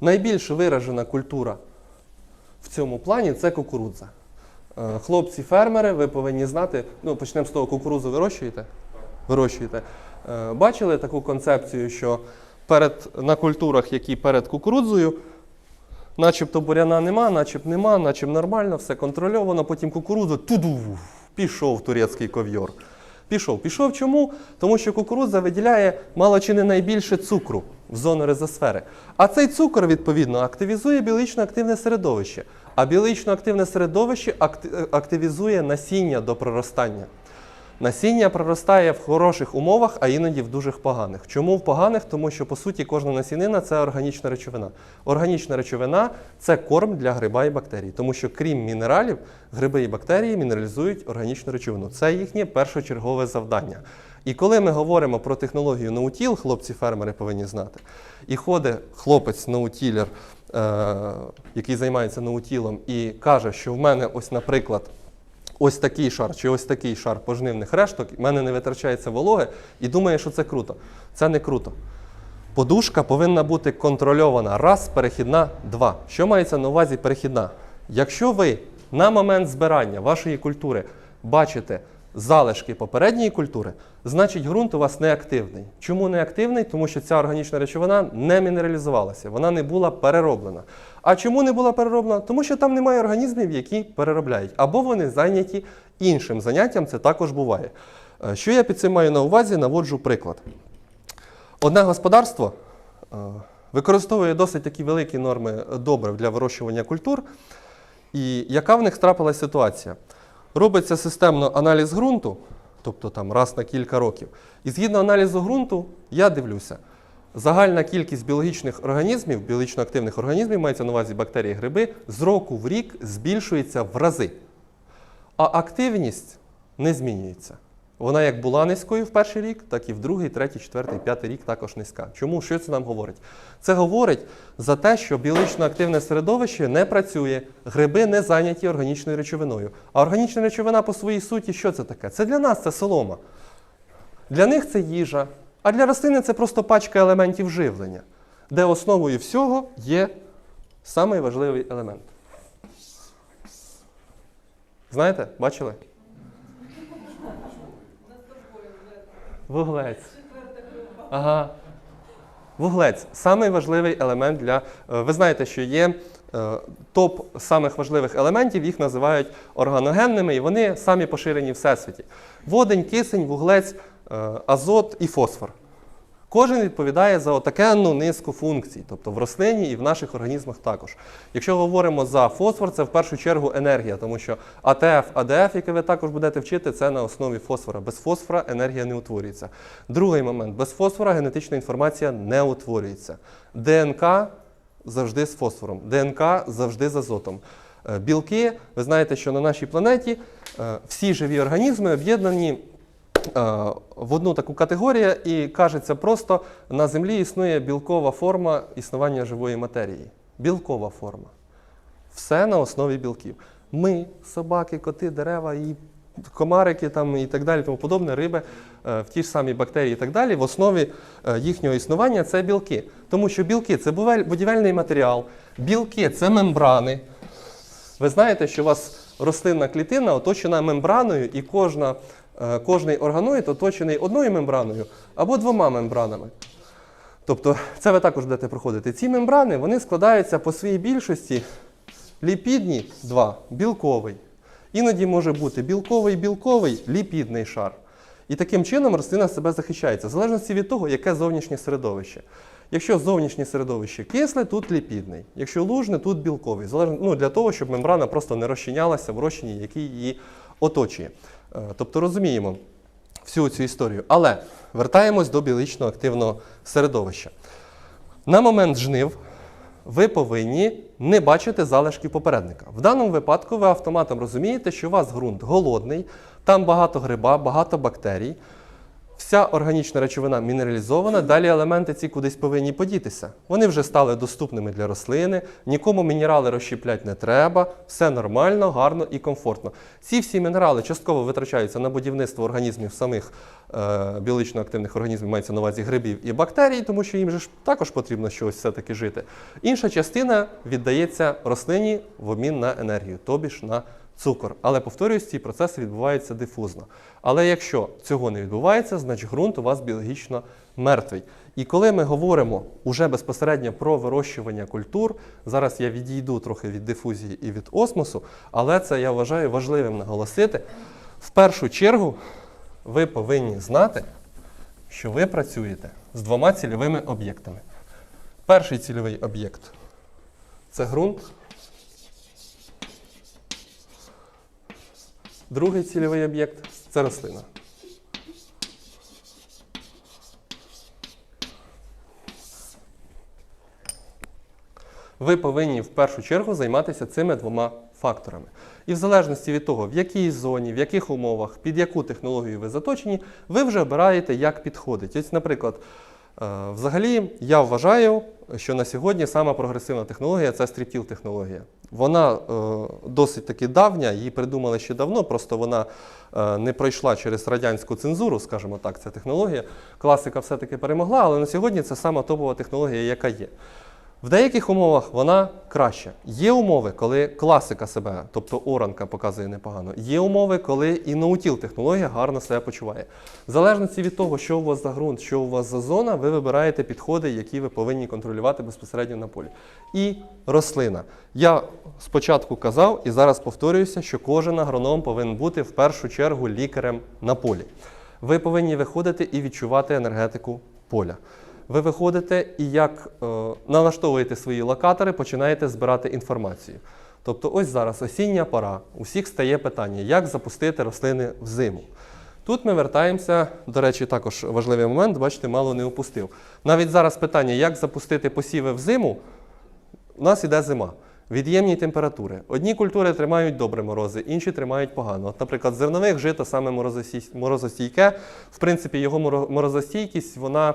Найбільш виражена культура в цьому плані це кукурудза. Е, Хлопці-фермери, ви повинні знати, ну почнемо з того, кукурудзу вирощуєте? Вирощуєте. Е, Бачили таку концепцію, що перед, на культурах, які перед кукурудзою, начебто буряна нема, начеб нема, начеб нормально, все контрольовано, потім кукурудза туду, пішов турецький ковйор. Пішов. Пішов чому? Тому що кукурудза виділяє мало чи не найбільше цукру в зону резосфери. А цей цукор, відповідно, активізує біологічно активне середовище. А біологічно активне середовище активізує насіння до проростання. Насіння проростає в хороших умовах, а іноді в дуже поганих. Чому в поганих? Тому що по суті кожна насінина це органічна речовина. Органічна речовина це корм для гриба і бактерій, тому що крім мінералів, гриби і бактерії мінералізують органічну речовину. Це їхнє першочергове завдання. І коли ми говоримо про технологію наутіл, хлопці-фермери повинні знати, і ходить хлопець наутілер, е, який займається наутілом, і каже, що в мене ось, наприклад, ось такий шар чи ось такий шар пожнивних решток, в мене не витрачається вологи, і думає, що це круто. Це не круто. Подушка повинна бути контрольована. Раз, перехідна, два. Що мається на увазі перехідна? Якщо ви на момент збирання вашої культури бачите залишки попередньої культури, значить ґрунт у вас неактивний. Чому неактивний? Тому що ця органічна речовина не мінералізувалася, вона не була перероблена. А чому не була перероблена? Тому що там немає організмів, які переробляють, або вони зайняті іншим заняттям, це також буває. Е, Що я під цим маю на увазі, наводжу приклад. Одне господарство е, використовує досить такі великі норми добрив для вирощування культур. І яка в них трапилася ситуація? Робиться системно аналіз ґрунту, тобто там раз на кілька років. І згідно аналізу ґрунту, я дивлюся, загальна кількість біологічних організмів, біологічно активних організмів, мається на увазі бактерії, гриби, з року в рік збільшується в рази. А активність не змінюється. Вона як була низькою в перший рік, так і в другий, третій, четвертий, п'ятий рік також низька. Чому? Що це нам говорить? Це говорить за те, що біологічно активне середовище не працює, гриби не зайняті органічною речовиною. А органічна речовина по своїй суті, що це таке? Це для нас це солома. Для них це їжа, а для рослини це просто пачка елементів живлення, де основою всього є самий елемент. Знаєте, бачили? Вуглець. Ага. Вуглець самий важливий елемент для. е, Ви знаєте, що є е, топ самих важливих елементів, їх називають органогенними, і вони самі поширені всесвіті. Водень, кисень, вуглець, е, азот і фосфор. Кожен відповідає за отакенну низку функцій, тобто в рослині і в наших організмах також. Якщо говоримо за фосфор, це в першу чергу енергія, тому що АТФ, АДФ, яке ви також будете вчити, це на основі фосфора. Без фосфора енергія не утворюється. Другий момент: без фосфора генетична інформація не утворюється. ДНК завжди з фосфором, ДНК завжди з азотом. Е, Білки, ви знаєте, що на нашій планеті е, всі живі організми об'єднані в одну таку категорію, і кажеться просто на Землі існує білкова форма існування живої матерії. Білкова форма. Все на основі білків. Ми, собаки, коти, дерева і комарики там, і так далі, тому подобне, риби, е, в ті ж самі бактерії і так далі, в основі е, їхнього існування це білки. Тому що білки це будівельний матеріал, білки це мембрани. Ви знаєте, що у вас рослинна клітина оточена мембраною, і кожна, е, кожний органоїд оточений одною мембраною або двома мембранами. Тобто, це ви також будете проходити. Ці мембрани вони складаються по своїй більшості ліпідні два, білковий. Іноді може бути білковий, білковий, ліпідний шар. І таким чином рослина себе захищається, в залежності від того, яке зовнішнє середовище. Якщо зовнішнє середовище кисле, тут ліпідний. Якщо лужне, тут білковий. Залежно, ну, для того, щоб мембрана просто не розчинялася в розчині, який її оточує. Е, Тобто розуміємо всю цю історію. Але вертаємось до біологічно активного середовища. На момент жнив ви повинні не бачити залишків попередника. В даному випадку ви автоматом розумієте, що у вас ґрунт голодний, там багато гриба, багато бактерій. Вся органічна речовина мінералізована, далі елементи ці кудись повинні подітися. Вони вже стали доступними для рослини, нікому мінерали розщепляти не треба, все нормально, гарно і комфортно. Ці всі мінерали частково витрачаються на будівництво організмів самих е, біологічно активних організмів, мається на увазі грибів і бактерій, тому що їм же ж також потрібно щось все-таки жити. Інша частина віддається рослині в обмін на енергію, тобі ж на цукор. Але повторюсь, ці процеси відбуваються дифузно. Але якщо цього не відбувається, значить ґрунт у вас біологічно мертвий. І коли ми говоримо уже безпосередньо про вирощування культур, зараз я відійду трохи від дифузії і від осмосу, але це я вважаю важливим наголосити. В першу чергу ви повинні знати, що ви працюєте з двома цільовими об'єктами. Перший цільовий об'єкт це ґрунт. Другий цільовий об'єкт це рослина. Ви повинні в першу чергу займатися цими двома факторами. І в залежності від того, в якій зоні, в яких умовах, під яку технологію ви заточені, ви вже обираєте, як підходить. Ось, наприклад, взагалі я вважаю, що на сьогодні сама прогресивна технологія це стріптіл технологія. Вона е, досить таки давня, її придумали ще давно, просто вона е, не пройшла через радянську цензуру, скажімо так, ця технологія. Класика все-таки перемогла, але на сьогодні це сама топова технологія, яка є. В деяких умовах вона краща. Є умови, коли класика себе, тобто оранка показує непогано. Є умови, коли і наутіл технологія гарно себе почуває. В залежності від того, що у вас за ґрунт, що у вас за зона, ви вибираєте підходи, які ви повинні контролювати безпосередньо на полі. І рослина. Я спочатку казав і зараз повторююся, що кожен агроном повинен бути в першу чергу лікарем на полі. Ви повинні виходити і відчувати енергетику поля. Ви виходите і як е, налаштовуєте свої локатори, починаєте збирати інформацію. Тобто, ось зараз осіння пора. У всіх стає питання, як запустити рослини в зиму. Тут ми вертаємося, до речі, також важливий момент, бачите, мало не опустив. Навіть зараз питання, як запустити посіви в зиму, у нас іде зима. Від'ємні температури. Одні культури тримають добре морози, інші тримають погано. От, наприклад, зернових жито саме морозостійке. В принципі, його морозостійкість вона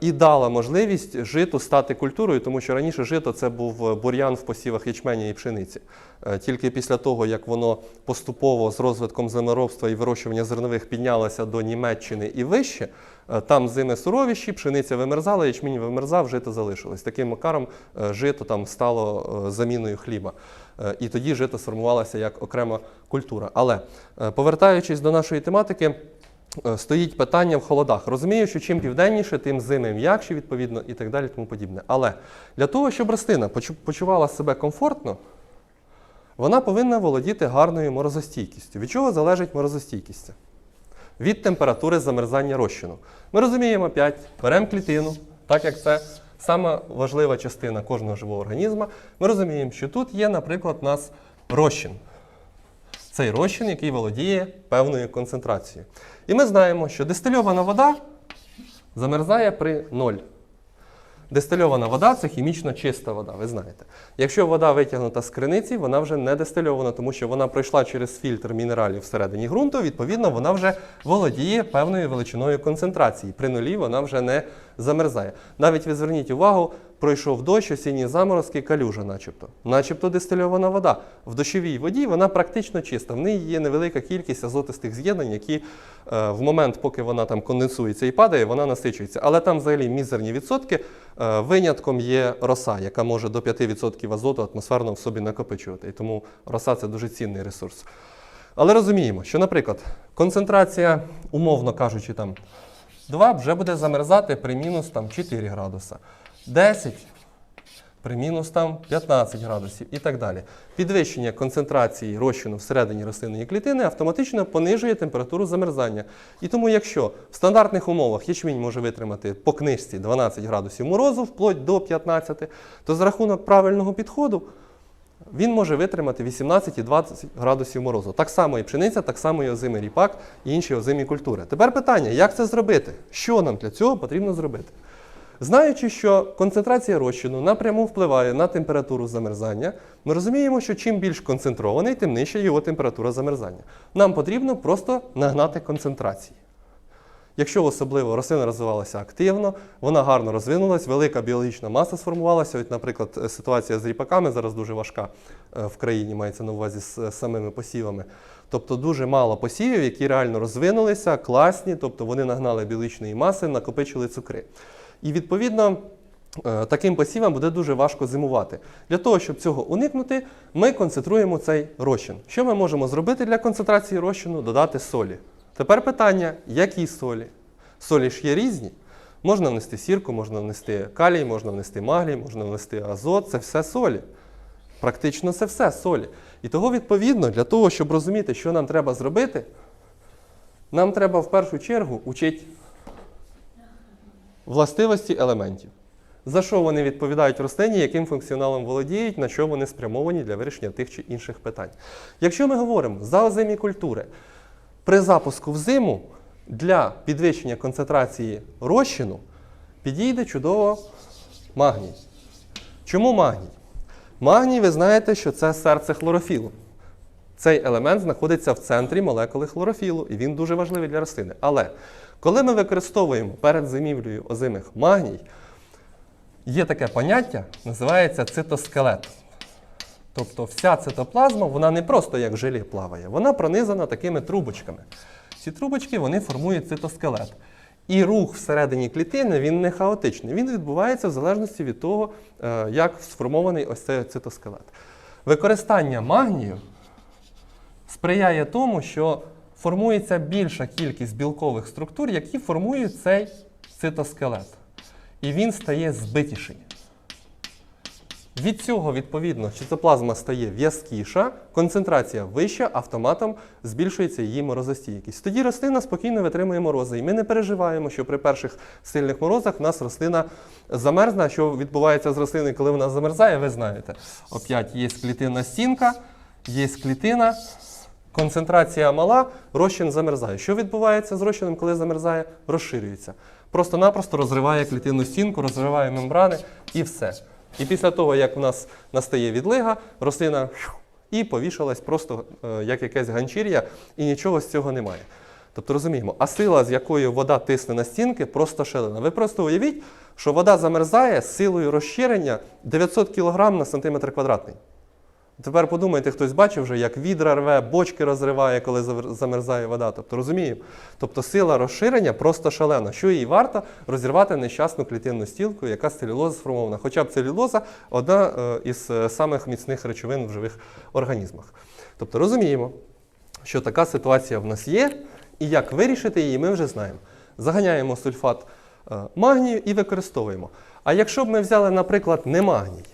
і дала можливість житу стати культурою, тому що раніше жито це був бур'ян в посівах ячменя і пшениці. Е, Тільки після того, як воно поступово з розвитком землеробства і вирощування зернових піднялося до Німеччини і вище, е, там зими суровіші, пшениця вимерзала, ячмінь вимерзав, жито залишилось. Таким макаром е, жито там стало е, заміною хліба. Е, І тоді жито сформувалося як окрема культура. Але е, повертаючись до нашої тематики, е, стоїть питання в холодах. Розумію, що чим південніше, тим зими м'якші, відповідно, і так далі, тому подібне. Але для того, щоб рослина почувала себе комфортно, вона повинна володіти гарною морозостійкістю. Від чого залежить морозостійкість? Від температури замерзання розчину. Ми розуміємо опять, беремо клітину, так як це сама важлива частина кожного живого організму. Ми розуміємо, що тут є, наприклад, у нас розчин. Цей розчин, який володіє певною концентрацією. І ми знаємо, що дистильована вода замерзає при ноль. Дистильована вода це хімічно чиста вода, ви знаєте. Якщо вода витягнута з криниці, вона вже не дистильована, тому що вона пройшла через фільтр мінералів всередині ґрунту, відповідно, вона вже володіє певною величиною концентрації. При нулі вона вже не замерзає. Навіть ви зверніть увагу, пройшов дощ, осінні заморозки, калюжа, начебто. Начебто дистильована вода. В дощовій воді вона практично чиста. В неї є невелика кількість азотистих з'єднань, які е, в момент, поки вона там конденсується і падає, вона насичується. Але там взагалі мізерні відсотки. Е, Винятком є роса, яка може до 5% азоту атмосферно в собі накопичувати. І тому роса це дуже цінний ресурс. Але розуміємо, що, наприклад, концентрація, умовно кажучи, там 2 вже буде замерзати при мінус там, 4 градуса. 10 при мінус там 15 градусів і так далі. Підвищення концентрації розчину всередині рослинної клітини автоматично понижує температуру замерзання. І тому, якщо в стандартних умовах ячмінь може витримати по книжці 12 градусів морозу, вплоть до 15, то за рахунок правильного підходу він може витримати 18 і 20 градусів морозу. Так само і пшениця, так само і озимий ріпак і інші озимі культури. Тепер питання, як це зробити? Що нам для цього потрібно зробити? Знаючи, що концентрація розчину напряму впливає на температуру замерзання, ми розуміємо, що чим більш концентрований, тим нижча його температура замерзання. Нам потрібно просто нагнати концентрації. Якщо особливо рослина розвивалася активно, вона гарно розвинулась, велика біологічна маса сформувалася. От, наприклад, е, ситуація з ріпаками зараз дуже важка е, в країні, мається на увазі з е, самими посівами. Тобто дуже мало посівів, які реально розвинулися, класні, тобто вони нагнали біологічної маси, накопичили цукри. І відповідно. е, Таким посівам буде дуже важко зимувати. Для того, щоб цього уникнути, ми концентруємо цей розчин. Що ми можемо зробити для концентрації розчину? Додати солі. Тепер питання, які солі? Солі ж є різні. Можна внести сірку, можна внести калій, можна внести магній, можна внести азот. Це все солі. Практично це все солі. І того, відповідно, для того, щоб розуміти, що нам треба зробити, нам треба в першу чергу учити властивості елементів. За що вони відповідають рослині, яким функціоналом володіють, на що вони спрямовані для вирішення тих чи інших питань. Якщо ми говоримо за озимі культури, при запуску в зиму для підвищення концентрації розчину підійде чудово магній. Чому магній? Магній, ви знаєте, що це серце хлорофілу. Цей елемент знаходиться в центрі молекули хлорофілу, і він дуже важливий для рослини. Але коли ми використовуємо перед зимівлею озимих магній, є таке поняття, називається цитоскелет. Тобто вся цитоплазма, вона не просто як желе плаває, вона пронизана такими трубочками. Ці трубочки вони формують цитоскелет. І рух всередині клітини він не хаотичний. Він відбувається в залежності від того, е, як сформований ось цей цитоскелет. Використання магнію сприяє тому, що формується більша кількість білкових структур, які формують цей цитоскелет. І він стає збитіший. Від цього, відповідно, цитоплазма стає в'язкіша, концентрація вища, автоматом збільшується її морозостійкість. Тоді рослина спокійно витримує морози. І ми не переживаємо, що при перших сильних морозах в нас рослина замерзне. Що відбувається з рослиною, коли вона замерзає, ви знаєте. Опять є клітинна стінка, є клітина, концентрація мала, розчин замерзає. Що відбувається з розчином, коли замерзає? Розширюється. Просто-напросто розриває клітинну стінку, розриває мембрани і все. І після того, як в нас настає відлига, рослина і повішалась просто е, як якесь ганчір'я, і нічого з цього немає. Тобто розуміємо, а сила, з якою вода тисне на стінки, просто шалена. Ви просто уявіть, що вода замерзає з силою розширення 900 кг на сантиметр квадратний. Тепер подумайте, хтось бачив вже, як відра рве, бочки розриває, коли замерзає вода. Тобто розуміємо. Тобто сила розширення просто шалена. Що їй варто розірвати нещасну клітинну стілку, яка з целюлози сформована. Хоча б целюлоза одна е, із е, самих міцних речовин в живих організмах. Тобто розуміємо, що така ситуація в нас є, і як вирішити її, ми вже знаємо. Заганяємо сульфат е, магнію і використовуємо. А якщо б ми взяли, наприклад, не магній,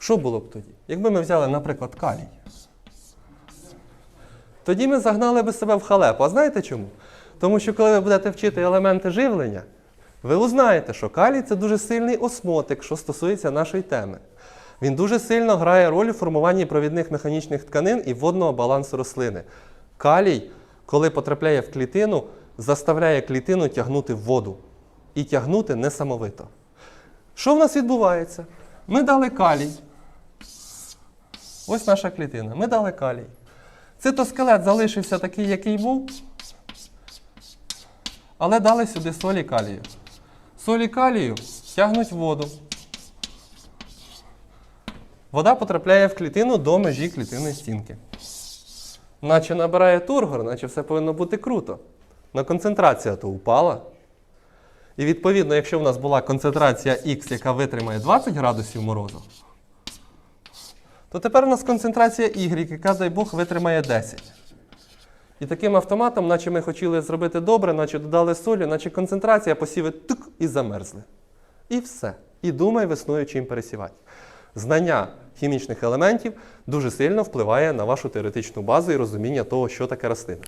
що було б тоді? Якби ми взяли, наприклад, калій. Тоді ми загнали би себе в халепу. А знаєте чому? Тому що коли ви будете вчити елементи живлення, ви узнаєте, що калій це дуже сильний осмотик, що стосується нашої теми. Він дуже сильно грає роль у формуванні провідних механічних тканин і водного балансу рослини. Калій, коли потрапляє в клітину, заставляє клітину тягнути воду. І тягнути несамовито. Що в нас відбувається? Ми дали калій. Ось наша клітина. Ми дали калій. Цитоскелет залишився такий, який був. Але дали сюди солі калію. Солі калію тягнуть воду. Вода потрапляє в клітину до межі клітинної стінки. Наче набирає тургор, наче все повинно бути круто. Но концентрація то упала. І відповідно, якщо в нас була концентрація Х, яка витримає 20 градусів морозу, то тепер у нас концентрація Y, яка, дай Бог, витримає 10. І таким автоматом, наче ми хотіли зробити добре, наче додали солі, наче концентрація посіви тук і замерзли. І все. І думай весною чим пересівати. Знання хімічних елементів дуже сильно впливає на вашу теоретичну базу і розуміння того, що таке рослина.